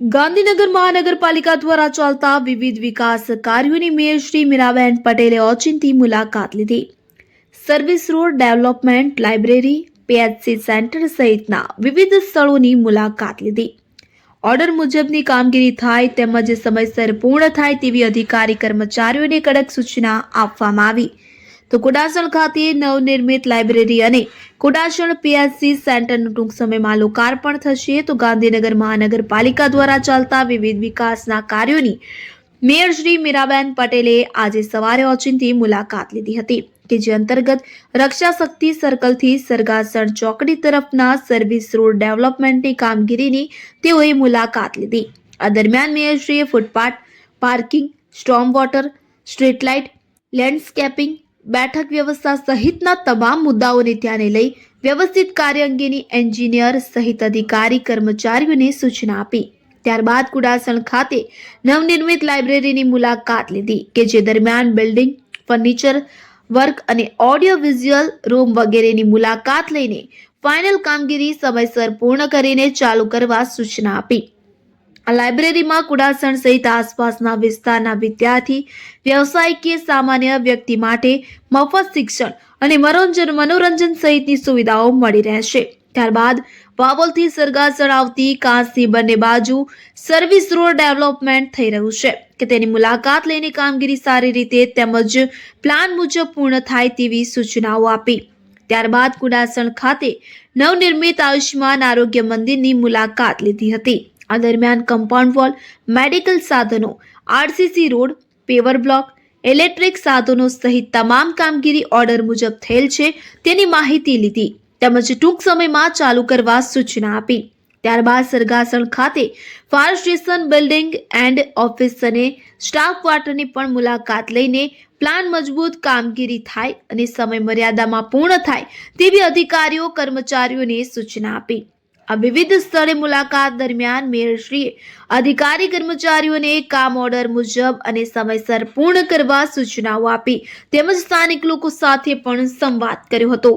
ગાંધીનગર મહાનગરપાલિકા દ્વારા ચાલતા વિવિધ વિકાસ કાર્યોની મેયર શ્રી મીરાબેન પટેલે ઓચિંતી મુલાકાત લીધી. Service road development library, PHC centre સહિતના વિવિધ સ્થળોની મુલાકાત લીધી. ઓર્ડર મુજબની કામગીરી થાય તેમજ સમયસર પૂર્ણ થાય તેવી અધિકારી કર્મચારીઓને કડક સૂચના આપવામાં આવી. તો કુડાસણ ખાતે નવનિર્મિત લાઇબ્રેરી અને કુડાસણ પીએચસી સેન્ટરનું ટૂંક સમયમાં લોકાર્પણ થશે. તો ગાંધીનગર મહાનગરપાલિકા દ્વારા ચાલતા વિવિધ વિકાસના કાર્યોની મેયર શ્રી મીરાબેન પટેલે આજે સવારે ઓચિંતી મુલાકાત લીધી હતી કે જે અંતર્ગત રક્ષા શક્તિ સર્કલથી સરગાસણ ચોકડી તરફના સર્વિસ રોડ ડેવલપમેન્ટની કામગીરીની તેઓએ મુલાકાત લીધી. આ દરમિયાન મેયરશ્રીએ footpath, parking storm water street light landscaping બેઠક વ્યવસ્થા સહિતના તમામ મુદ્દાઓને ધ્યાને લઈ વ્યવસ્થિત કાર્ય અંગેની એન્જિનિયર સહિત અધિકારી, કર્મચારીઓને સૂચના આપી. ત્યારબાદ કુડાસણ ખાતે નવનિર્મિત લાઇબ્રેરીની મુલાકાત લીધી કે જે દરમિયાન બિલ્ડિંગ, ફર્નિચર, વર્ક અને ઓડિયો વિઝ્યુઅલ રૂમ વગેરેની મુલાકાત લઈને ફાઇનલ કામગીરી સમયસર પૂર્ણ કરીને ચાલુ કરવા સૂચના આપી. આ લાઇબ્રેરીમાં કુડાસણ સહિત આસપાસના વિસ્તારના વિદ્યાર્થી, વ્યવસાયિક સામાન્ય વ્યક્તિ માટે મફત શિક્ષણ અને મનોરંજન મનોરંજન સહિતની સુવિધાઓ મળી રહેશે. ત્યારબાદ વાવલથી સરગાસણ આવતી કાંસની બંને બાજુ સર્વિસ રોડ ડેવલપમેન્ટ થઈ રહ્યું છે કે તેની મુલાકાત લઈને કામગીરી સારી રીતે તેમજ પ્લાન મુજબ પૂર્ણ થાય તેવી સૂચનાઓ આપી. ત્યારબાદ કુડાસણ ખાતે નવનિર્મિત આયુષ્માન આરોગ્ય મંદિરની મુલાકાત લીધી હતી. આ દરમિયાન કમ્પાઉન્ડ વોલ મેડિકલ સાધનો RCC road paver block electric સાધનો સહિત તમામ કામગીરી ઓર્ડર મુજબ થયેલ છે તેની માહિતી લીધી. તેમજ ટૂંક સમયમાં ચાલુ કરવા સૂચના આપી. ત્યારબાદ સરગાસણ ખાતે fire station building and office અને સ્ટાફ ક્વાર્ટરની પણ મુલાકાત લઈને પ્લાન મજબૂત કામગીરી થાય અને સમય મર્યાદામાં પૂર્ણ થાય તેવી અધિકારીઓ, કર્મચારીઓને સૂચના આપી. આ વિવિધ સ્થળે મુલાકાત દરમિયાન મેયરશ્રીએ અધિકારી કર્મચારીઓને કામ ઓર્ડર મુજબ અને સમયસર પૂર્ણ કરવા સૂચનાઓ આપી. તેમજ સ્થાનિક લોકો સાથે પણ સંવાદ કર્યો હતો.